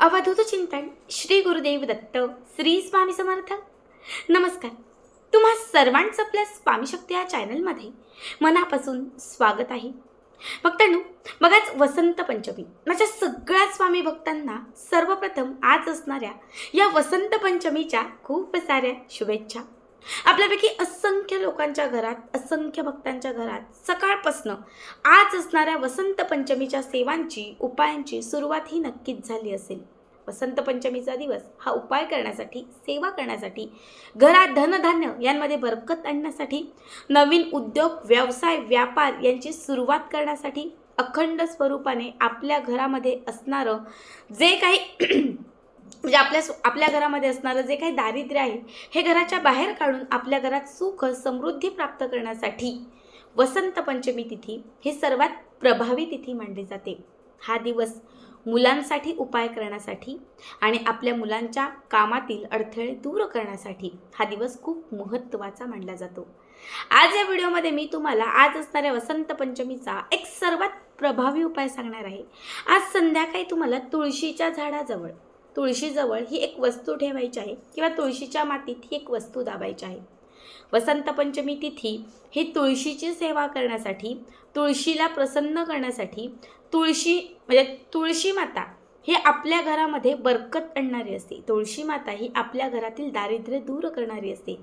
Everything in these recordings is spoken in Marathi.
अवधूत चिंतन श्री गुरुदेव दत्त श्री स्वामी समर्थ. नमस्कार. तुम्हा सर्वांचं आपल्या स्वामी शक्ती या चॅनलमध्ये मनापासून स्वागत आहे. भक्तांनो बघाच वसंत पंचमी. माझ्या सगळ्या स्वामी भक्तांना सर्वप्रथम आज असणाऱ्या या वसंत पंचमीच्या खूप साऱ्या शुभेच्छा. आपल्यापैकी असंख्य लोकांच्या घरात असंख्य भक्तांच्या घरात सकाळपासनं आज असणाऱ्या वसंत पंचमीच्या सेवांची उपायांची सुरुवात ही नक्कीच झाली असेल. वसंत पंचमीचा दिवस हा उपाय करण्यासाठी सेवा करण्यासाठी घरात धनधान्य यांमध्ये बरकत आणण्यासाठी नवीन उद्योग व्यवसाय व्यापार यांची सुरुवात करण्यासाठी अखंड स्वरूपाने आपल्या घरामध्ये असणारं जे काही म्हणजे आपल्या आपल्या घरामध्ये असणारं जे काही दारिद्र्य आहे हे घराच्या बाहेर काढून आपल्या घरात सुख समृद्धी प्राप्त करण्यासाठी वसंत पंचमी तिथी ही सर्वात प्रभावी तिथी मानली जाते. हा दिवस मुलांसाठी उपाय करण्यासाठी आणि आपल्या मुलांच्या कामातील अडथळे दूर करण्यासाठी हा दिवस खूप महत्त्वाचा मानला जातो. आज या व्हिडिओमध्ये मी तुम्हाला आज असणाऱ्या वसंत पंचमीचा एक सर्वात प्रभावी उपाय सांगणार आहे. आज संध्याकाळी तुम्हाला तुळशीच्या झाडाजवळ तुळशीजवळ ही एक वस्तू ठेवायची आहे किंवा तुळशीच्या मातीत ही एक वस्तू दाबायची आहे. वसंत पंचमी तिथी ही तुळशीची सेवा करण्यासाठी तुळशीला प्रसन्न करण्यासाठी तुळशी म्हणजे तुळशी माता हे आपल्या घरामध्ये बरकत आणणारी असते. तुळशी माता ही आपल्या घरातील दारिद्र्य दूर करणारी असते.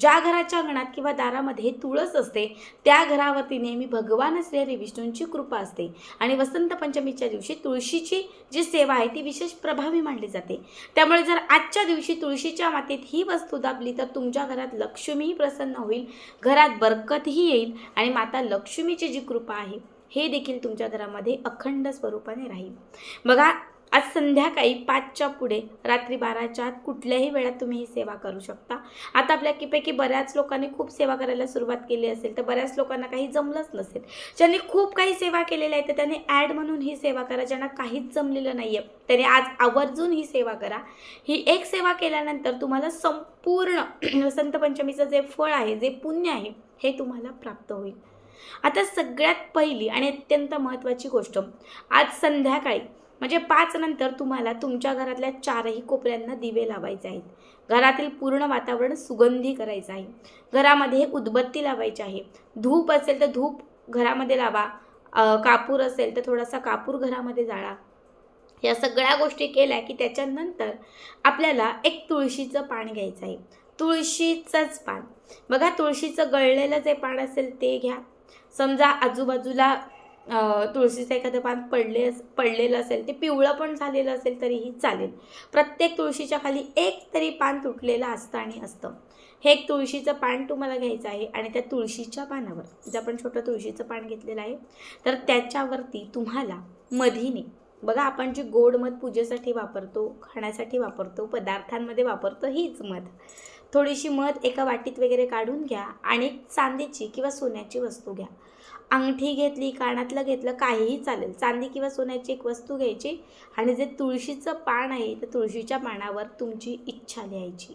ज्या घराच्या अंगणात किंवा दारामध्ये तुळस असते त्या घरावरती नेहमी भगवान श्री विष्णूंची कृपा असते. आणि वसंत पंचमीच्या दिवशी तुळशीची जी सेवा आहे ती विशेष प्रभावी मानली जाते. त्यामुळे जर आजच्या दिवशी तुळशीच्या मातीत ही वस्तू दाबली तर तुमच्या घरात लक्ष्मीही प्रसन्न होईल घरात बरकतही येईल आणि माता लक्ष्मीची जी कृपा आहे हे देखील तुमच्या घरामध्ये अखंड स्वरूपाने राहील. बघा आज संध्याकाळी पाचच्या पुढे रात्री बाराच्या आत कुठल्याही वेळात तुम्ही ही सेवा करू शकता. आता आपल्यापैकी बऱ्याच लोकांनी खूप सेवा करायला सुरुवात केली असेल तर बऱ्याच लोकांना काही जमलंच नसेल. ज्यांनी खूप काही सेवा केलेल्या आहेत तर त्यांनी ॲड म्हणून ही सेवा करा ज्यांना काहीच जमलेलं नाही आहे त्याने आज आवर्जून ही सेवा करा. ही एक सेवा केल्यानंतर तुम्हाला संपूर्ण वसंत पंचमीचं जे फळ आहे जे पुण्य आहे हे तुम्हाला प्राप्त होईल. आता सगळ्यात पहिली आणि अत्यंत महत्त्वाची गोष्ट आज संध्याकाळी म्हणजे पाच नंतर तुम्हाला तुमच्या घरातल्या चारही कोपऱ्यांना दिवे लावायचे आहेत. घरातील पूर्ण वातावरण सुगंधी करायचं आहे. घरामध्ये उदबत्ती लावायची आहे. धूप असेल तर धूप घरामध्ये लावा. कापूर असेल तर थोडासा कापूर घरामध्ये जाळा. या सगळ्या गोष्टी केल्या की त्याच्यानंतर आपल्याला एक तुळशीचं पान घ्यायचं आहे. तुळशीचंच पान. बघा तुळशीचं गळलेलं जे पान असेल ते घ्या. समजा आजूबाजूला तुळशीचं एखादं पान पडले पडलेलं असेल ते पिवळं पण झालेलं असेल तरीही चालेल. प्रत्येक तुळशीच्या खाली एक तरी पान तुटलेलं असतं आणि असतं. हे एक तुळशीचं पान तुम्हाला घ्यायचं आहे आणि त्या तुळशीच्या पानावर जे आपण छोटं तुळशीचं पान घेतलेलं आहे तर त्याच्यावरती तुम्हाला मधीने बघा आपण जी गोड मध पूजेसाठी वापरतो खाण्यासाठी वापरतो पदार्थांमध्ये वापरतो हीच मध. थोडीशी मध एका वाटीत वगैरे काढून घ्या आणि चांदीची किंवा सोन्याची वस्तू घ्या. अंगठी घेतली कानातलं घेतलं काहीही चालेल. चांदी किंवा सोन्याची एक वस्तू घ्यायची आणि जे तुळशीचं पान आहे त्या तुळशीच्या पानावर तुमची इच्छा लिहायची.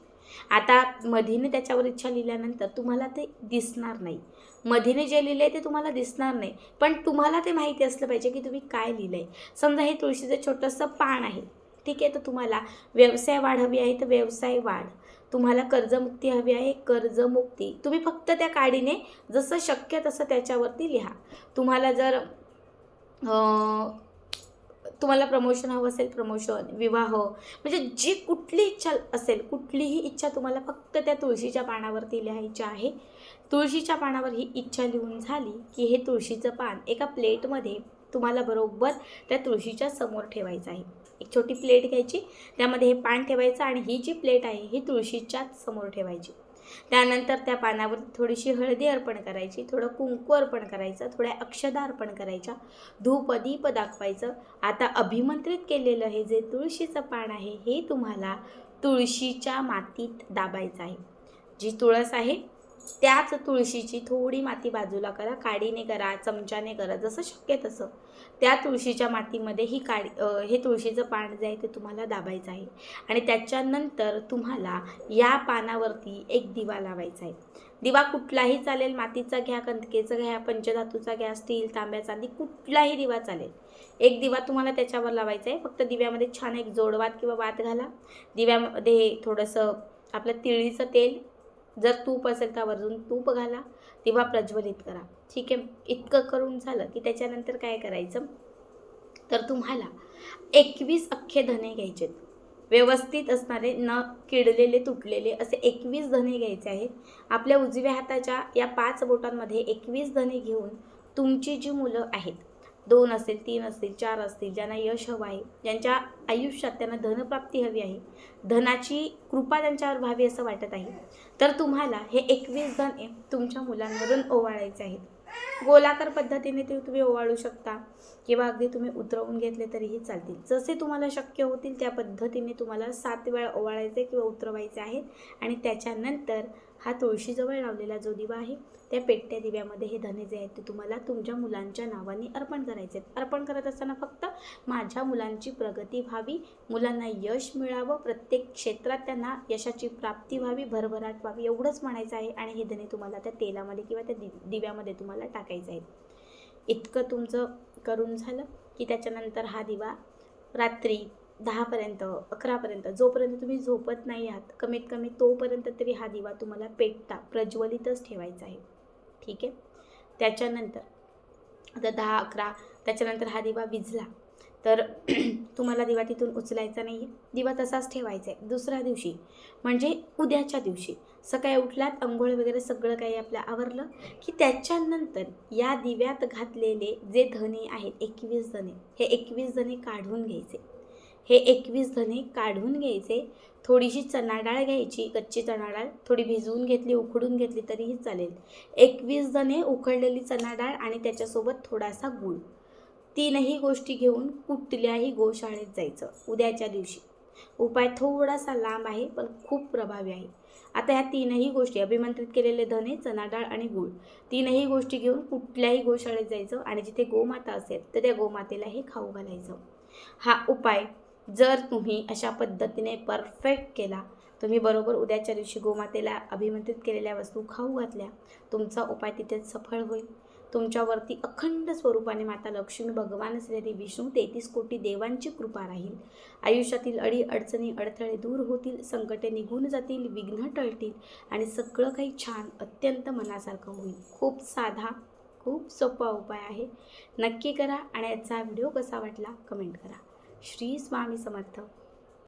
आता मधीने त्याच्यावर इच्छा लिहिल्यानंतर तुम्हाला ते दिसणार नाही. मधीने जे लिहिलं आहे ते तुम्हाला दिसणार नाही. पण तुम्हाला ते माहिती असलं पाहिजे की तुम्ही काय लिहिलं आहे समजा हे तुळशीचं छोटंसं पान आहे. ठीक आहे तर तुम्हाला व्यवसाय वाढ हवी आहे तर व्यवसाय वाढ. तुम्हाला कर्जमुक्ती हवी आहे कर्जमुक्ती. तुम्ही फक्त त्या काडीने जसं शक्य तसं त्याच्यावरती लिहा. तुम्हाला जर तुम्हाला प्रमोशन हवं असेल प्रमोशन विवाह म्हणजे जी कुठली इच्छा असेल कुठलीही इच्छा तुम्हाला फक्त त्या तुळशीच्या पानावरती लिहायची आहे. तुळशीच्या पानावर ही इच्छा लिहून झाली की हे तुळशीचं पान एका प्लेटमध्ये तुम्हाला बरोबर त्या तुळशीच्या समोर ठेवायचं आहे. एक छोटी प्लेट घ्यायची त्यामध्ये हे पान ठेवायचं आणि ही जी प्लेट आहे ही तुळशीच्याच समोर ठेवायची. त्यानंतर त्या पानावर थोडीशी हळदी अर्पण करायची थोडं कुंकू अर्पण करायचं थोड्या अक्षदा अर्पण करायच्या धूप दीप दाखवायचं. आता अभिमंत्रित केलेलं हे जे तुळशीचं पान आहे हे तुम्हाला तुळशीच्या मातीत दाबायचं आहे. जी तुळस आहे त्याच तुळशीची थोडी माती बाजूला करा काडीने करा चमच्याने करा जसं शक्य तसं. त्या तुळशीच्या मातीमध्ये ही काडी हे तुळशीचं पान जे आहे ते तुम्हाला दाबायचं आहे. आणि त्याच्यानंतर तुम्हाला या पानावरती एक दिवा लावायचा आहे. दिवा कुठलाही चालेल मातीचा घ्या कंदकेचा घ्या पंचधातूचा घ्या स्टील तांब्या चांदी कुठलाही दिवा चालेल. एक दिवा तुम्हाला त्याच्यावर लावायचा आहे. फक्त दिव्यामध्ये छान एक जोडवात किंवा वात घाला. दिव्यामध्ये थोडंसं आपलं तिळीचं तेल जर तूप असेल तर वरून तूप घाला तेव्हा प्रज्वलित करा. ठीक आहे? इतकं करून झालं की त्याच्यानंतर काय करायचं? तर तुम्हाला एकवीस अख्खे धने घ्यायचे व्यवस्थित असणारे न किडलेले तुटलेले असे एकवीस धने घ्यायचे आहेत. आपल्या उजव्या हाताच्या या पाच बोटांमध्ये एकवीस धने घेऊन तुमची जी मुलं आहेत दोन असतील तीन असतील चार असतील ज्यांना यश हवं आहे ज्यांच्या आयुष्यात त्यांना धनप्राप्ती हवी आहे धनाची कृपा त्यांच्यावर व्हावी असं वाटत आहे. तर तुम्हाला हे एकवीस धने तुमच्या मुलांवरून ओवाळायचे आहेत. गोलाकार पद्धतीने ते तुम्ही ओवाळू शकता किंवा अगदी तुम्ही उतरवून घेतले तरीही चालतील. जसे तुम्हाला शक्य होतील त्या पद्धतीने तुम्हाला सात वेळा ओवाळायचे किंवा उतरवायचे आहेत आणि त्याच्यानंतर हा तुळशीजवळ लावलेला जो दिवा आहे त्या पेटत्या दिव्यामध्ये हे धने जे आहेत. ते तुम्हाला तुमच्या मुलांच्या नावाने अर्पण करायचे आहेत. अर्पण करत असताना फक्त माझ्या मुलांची प्रगती व्हावी मुलांना यश मिळावं प्रत्येक क्षेत्रात त्यांना यशाची प्राप्ती व्हावी भरभराट व्हावी एवढंच म्हणायचं आहे आणि हे धने तुम्हाला त्या तेलामध्ये किंवा त्या दि दिव्यामध्ये तुम्हाला टाकायचं आहे इतकं तुमचं करून झालं की त्याच्यानंतर हा दिवा रात्री दहापर्यंत अकरापर्यंत जोपर्यंत तुम्ही झोपत नाही आहात कमीत कमी तोपर्यंत तरी हा दिवा तुम्हाला पेटता प्रज्वलितच ठेवायचा आहे. ठीक आहे? त्याच्यानंतर आता दहा अकरा त्याच्यानंतर हा दिवा विझला. तर तुम्हाला दिवा तिथून उचलायचा नाही आहे दिवा तसाच ठेवायचा आहे. दुसऱ्या दिवशी म्हणजे उद्याच्या दिवशी सकाळी उठलात अंघोळ वगैरे सगळं काही आपलं आवरलं की त्याच्यानंतर या दिव्यात घातलेले जे धने आहेत एकवीस धने हे एकवीस धने काढून घ्यायचे. हे एकवीस धने काढून घ्यायचे. थोडीशी चणा डाळ घ्यायची कच्ची चणा डाळ थोडी भिजवून घेतली उकडून घेतली तरीही चालेल. एकवीस धणे उकडलेली चणा डाळ आणि त्याच्यासोबत थोडासा गूळ. तीनही गोष्टी घेऊन कुठल्याही गोशाळेत जायचं. उद्याच्या दिवशी. उपाय थोडासा लांब आहे पण खूप प्रभावी आहे. आता ह्या तीनही गोष्टी अभिमंत्रित केलेले धने चणा डाळ आणि गूळ तीनही गोष्टी घेऊन कुठल्याही गोशाळेत जायचं आणि जिथे गोमाता असेल तर त्या गोमातेला हे खाऊ घालायचं. हा उपाय जर तुम्ही अशा पद्धतीने परफेक्ट केला तुम्ही बरोबर उद्याच्या दिवशी गोमातेला अभिमंत्रित केलेल्या वस्तू खाऊ घातल्या तुमचा उपाय तिथेच सफळ होईल. तुमच्यावरती अखंड स्वरूपाने माता लक्ष्मी भगवान श्री विष्णू तेहतीस कोटी देवांची कृपा राहील. आयुष्यातील अडी अडचणी अडथळे दूर होतील संकटे निघून जातील विघ्न टळतील आणि सगळं काही छान अत्यंत मनासारखं होईल. खूप साधा खूप सोपा उपाय आहे. नक्की करा आणि याचा व्हिडिओ कसा वाटला कमेंट करा. श्री स्वामी समर्थ.